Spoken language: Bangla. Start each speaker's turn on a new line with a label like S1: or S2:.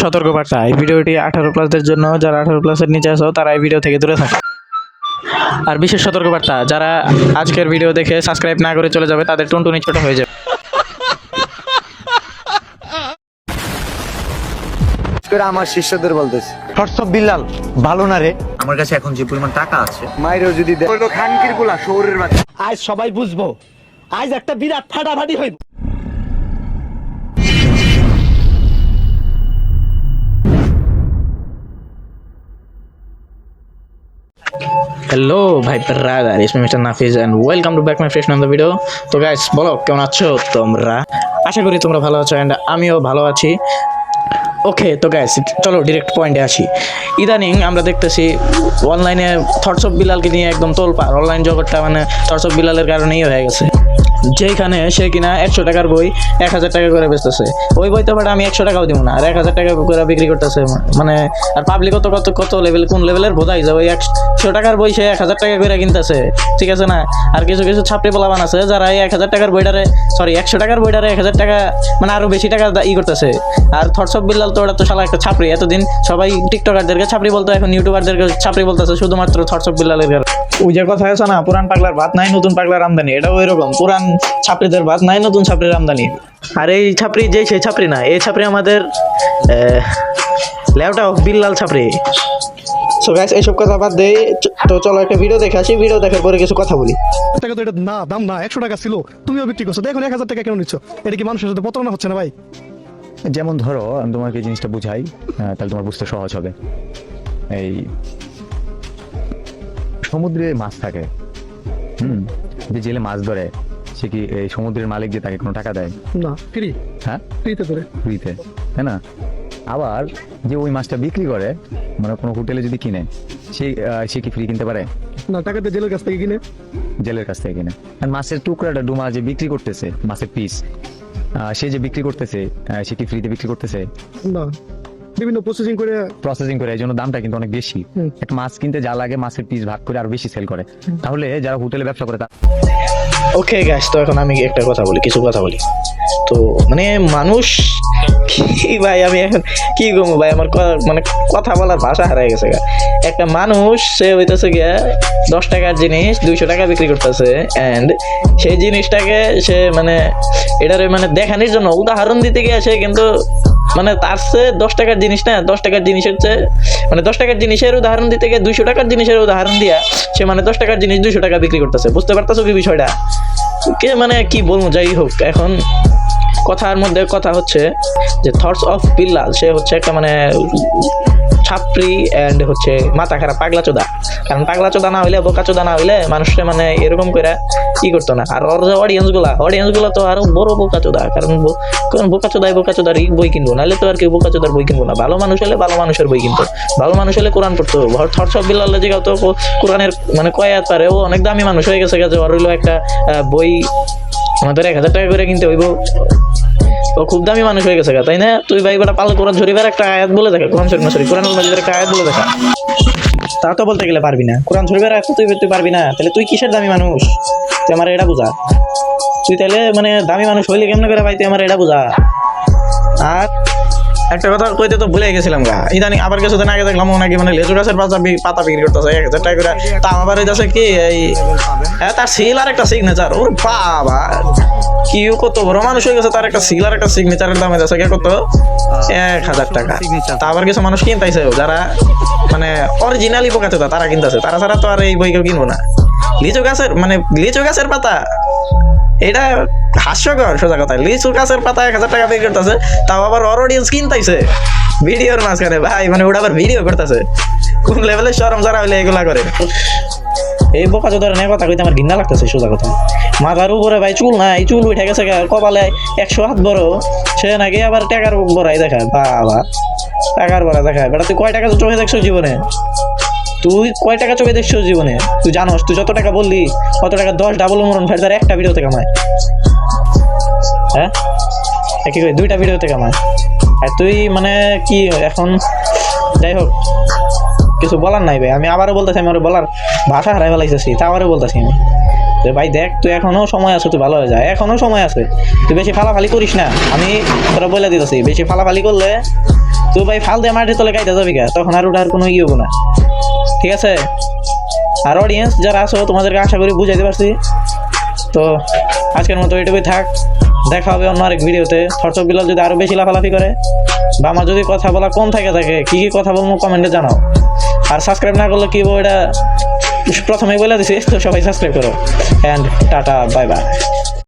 S1: সতর্কবার্তা। এই ভিডিওটি আঠারো প্লাসদের জন্য যারা আঠারো প্লাসের নিচে আছো তারা এই ভিডিও থেকে দূরে থাকে। আর বিশেষ সতর্কবার্তা যারা আজকের ভিডিও দেখে সাবস্ক্রাইব না করে চলে যাবে তাদের টুনটুনি ছোট হয়ে যাবে।
S2: করে আমার শিষ্যদের বলতেছি
S3: হোয়াটসঅ্যাপ বিল্লাল ভালো না রে?
S4: আমার কাছে এখন যে পরিমাণ টাকা আছে।
S2: মাইরেও যদি দেয়। খানকিরগুলা শহরের বাচ্চা।
S3: আজ সবাই বুঝব আজ একটা বিরাট ফাটাফাটি হইব।
S1: হ্যালো ভাই brother it's me mister Nafiz and welcome to back my fresh the video তো গাইস বলো, কেমন আছো তোমরা? আশা করি তোমরা ভালো আছো অ্যান্ড আমিও ভালো আছি। ওকে তো গাইস চলো ডিরেক্ট পয়েন্টে আসি। ইদানিং আমরা দেখতেছি অনলাইনে থটস অফ বিলালকে নিয়ে একদম তোলপার অনলাইন জগৎটা মানে থটস অফ বিলালের কারণেই হয়ে গেছে। যেখানে সে কিনা একশো টাকার বই এক হাজার টাকা করে বেচতেছে। ওই বই তো আমি একশো টাকাও দিব না। আর এক হাজার টাকা করে বিক্রি করতেছে। মানে আর পাবলিক কত কত কত লেভেল কোন লেভেলের বোঝাই যায়। ওই একশো টাকার বই সে এক হাজার টাকা করে কিনতেছে। ঠিক আছে না? আর কিছু কিছু ছাপড়ি পোলাবান আছে, যারা এই এক হাজার টাকার বইটারে সরি একশো টাকার বইটারে এক হাজার টাকা মানে আরও বেশি টাকা ই করতেছে। আর থটস অফ বিল্লাল তো ওটা তো শালা একটা ছাপড়ি এতদিন সবাই টিকটকারদেরকে ছাপড়ি বলতো, এখন ইউটিউবারদেরকে ছাপড়ি বলতেছে, শুধুমাত্র থটস অফ বিল্লালের ওই যে কথা আছে না পুরান পাগলার ভাত নাই নতুন পাগলার আমদানি। এটাও এরকম পুরান ছাপড়িদের ভাত নাই নতুন ছাপড়ির আমদানি। আর এই ছাপড়ি যে সেই ছাপড়ি না এই ছাপড়ি আমাদের ল্যাবটা বিল্লাল ছাপড়ি। সো গাইস এইসব কথা বাদ দিয়ে তো চলো একটা ভিডিও দেখে আসি ভিডিও দেখার পরে কিছু কথা বলি।
S5: টাকা তো এটা না দাম না একশো টাকা ছিল তুমিও বিক্রি করছ দেখো এক হাজার টাকা কেন নিচ্ছ? এটা কি মানুষের সাথে প্রতারণা হচ্ছে না ভাই?
S6: যেমন ধরো আমি তোমাকে জিনিসটা বুঝাই তাহলে তোমার বুঝতে সহজ হবে। এই সমুদ্রে মাছ থাকে। হুম? যে জেলে মাছ ধরে সে কি এই সমুদ্রের মালিক যে তাকে কোনো টাকা দেয়?
S5: না ফ্রি।
S6: হ্যাঁ?
S5: ফ্রিতে ধরে
S6: ফ্রিতে তাই না? আবার যে ওই মাছটা বিক্রি করে মানে কোনো হোটেলে যদি কিনে সে সে কি ফ্রি কিনতে পারে?
S5: না টাকা দিয়ে জেলের কাছ থেকে কিনে।
S6: জেলের কাছ থেকে কিনে। আর মাছের টুকরাটা ডুমা যে বিক্রি করতেছে মাছের পিস সে যে বিক্রি করতেছে সে কি ফ্রিতে বিক্রি করতেছে?
S5: না। বিভিন্ন প্রসেসিং করে
S6: প্রসেসিং করে এই জন্য দামটা কিন্তু অনেক বেশি। একটা মাছ কিনতে যা লাগে মাছের পিস ভাগ করে আরও বেশি সেল করে। তাহলে যারা হোটেলে ব্যবসা করে তা
S1: ওকে গাইস তো এখন আমি একটা কথা বলি কিছু কথা বলি। তো মানে মানুষ কি ভাই আমি এখন কি গমু ভাই আমার মানে কথা বলার ভাষা হারাই গেছে গা। একটা মানুষ সে হইতেছে গিয়া দশ টাকার জিনিস দুইশো টাকা বিক্রি করতেছে অ্যান্ড সেই জিনিসটাকে সে মানে এটারে মানে দেখানোর জন্য উদাহরণ দিতে গিয়ে সে কিন্তু মানে তার চেয়ে দশ টাকার জিনিস না, দশ টাকার জিনিসের চেয়ে মানে দশ টাকার জিনিসের উদাহরণ দিতে গিয়ে দুইশো টাকার জিনিসের উদাহরণ দিয়া সে মানে দশ টাকার জিনিস দুইশো টাকা বিক্রি করতেছে। বুঝতে পারতেছো কি বিষয়টা? কে মানে কি বলব, যাই হোক, এখন কথার মধ্যে কথা হচ্ছে যে থটস অফ পিল্লাল সে হচ্ছে একটা মানে ছাত্রী অ্যান্ড হচ্ছে মাথা খারাপ, পাগলা চোদা। কারণ পাগলা চোদা না হইলে, বোকা চোদা না হইলে মানুষটা মানে এরকম করে ই করতো না। আর ওর যে অডিয়েন্সগুলা তো আরও বড় বোকা চোদা। কারণ কারণ বোকা চোদাই বোকা চোদার বই কিনবো, নাহলে তো আর কেউ বোকা চোদার বই কিনবো না। ভালো মানুষ হলে ভালো মানুষের বই কিনতো। ভালো মানুষ হলে কোরআন পড়তো। অফ বিল্লাল যে তো কোরআনের মানে কয়াত পারে, ও অনেক দামি মানুষ হয়ে গেছে গেছে ওর হইল একটা বই আমাদের এক হাজার টাকা করে কিনতে হইব। ও খুব দামি মানুষ হয়ে গেছে তাই না? তুই ভাই বেটা পাল কোরআন শরীফের একটা আয়াত বলে দেখা, কোরআন শরীফ সরি কোরআন মাজিদের একটা আয়াত বলে দেখা। তা তো বলতে গেলে পারবি না। কোরআন শরীফের আয়াত তুই তুই পারবি না। তাহলে তুই কিসের দামি মানুষ? তুই আমার এটা বোঝা। তুই তাহলে মানে দামি মানুষ হইলে কেমন করে ভাই, তুই আমার এটা বোঝা। আর একটা কথা কইতে তো ভুলে গেছিলাম গা। ইদানি আবার কিছুদিন আগে দেখলাম ও নাকি মানে লেচু গাছের পাতা পাতা বিক্রি করতেছে এক হাজার টাকা করে তা আমার হইতেছে কি এই হ্যাঁ তার সিল আর একটা সিগনেচার ওর বাবা কি কত বড় মানুষ হয়ে গেছে তার একটা সিল আর একটা সিগনেচারের দামে হইতেছে কে কত? এক হাজার টাকা। তা আবার কিছু মানুষ কিনতেছে যারা মানে অরিজিনালি বোকাতে তারা কিনতেছে। তারা ছাড়া তো আর এই বই কেউ কিনবো না। লিচু গাছের মানে লিচু গাছের পাতা। এটা হাস্যকর, সোজা কথা। লিচু গাছের পাতা এক হাজার টাকা বিক্রি করতেছে, তাও আবার ওর অডিয়েন্স কিনতেছে ভিডিওর মাঝখানে, ভাই মানে ওটা আবার ভিডিও করতেছে। কোন লেভেলের সরম যারা হইলে এগুলা করে। এই বোকা চোদার নিয়ে কথা কইতে আমার ঘৃণা লাগতেছে, সোজা কথা। মাথার উপরে ভাই চুল নাই, চুল উঠে গেছে কপালে একশো হাত বড়। সে নাকি আবার টাকার বড়াই দেখায়, বাবা। টাকার বড়া দেখায়। বেটা, তুই কয় টাকা চোখে দেখছ জীবনে? তুই কয় টাকা চোখে দেখছ জীবনে? তুই জানোস, তুই যত টাকা বললি কত টাকা দশ ডাবল মরণ ভাই তার একটা ভিডিওতে কামায়। হ্যাঁ? একই করে দুইটা ভিডিওতে কামায়। আর তুই মানে কি, এখন যাই হোক, কিছু বলার নাই ভাই। আমি আবারও বলতেছি, আমি আমার বলার ভাষা হারাই ফেলাইতেছি, তা আবারও বলতেছি আমি। যে ভাই দেখ, তুই এখনও সময় আছে, তুই ভালো হয়ে যায় এখনও সময় আছে। তুই বেশি ফালাফালি করিস না। আমি তোরা বলে দিতেছি, বেশি ফালাফালি করলে তুই ভাই ফাল দিয়ে মাটির তলে গাইতে যাবি তখন আর ওটার কোনো ইয়ে না। ঠিক আছে? আর অডিয়েন্স যারা আছো, তোমাদেরকে আশা করি বুঝাইতে পারছি। তো আজকের মতো এটুকুই থাক। দেখা হবে অন্য আরেক ভিডিওতে। থরচক বিলাল যদি আরও বেশি লাফালাফি করে, বা আমার যদি কথা বলা কম থাকে থাকে, কি কি কথা বলব কমেন্টে জানাও। আর সাবস্ক্রাইব না করলে কি এটা প্রথমেই বলে দিছি তো সবাই সাবস্ক্রাইব করো। And tata bye bye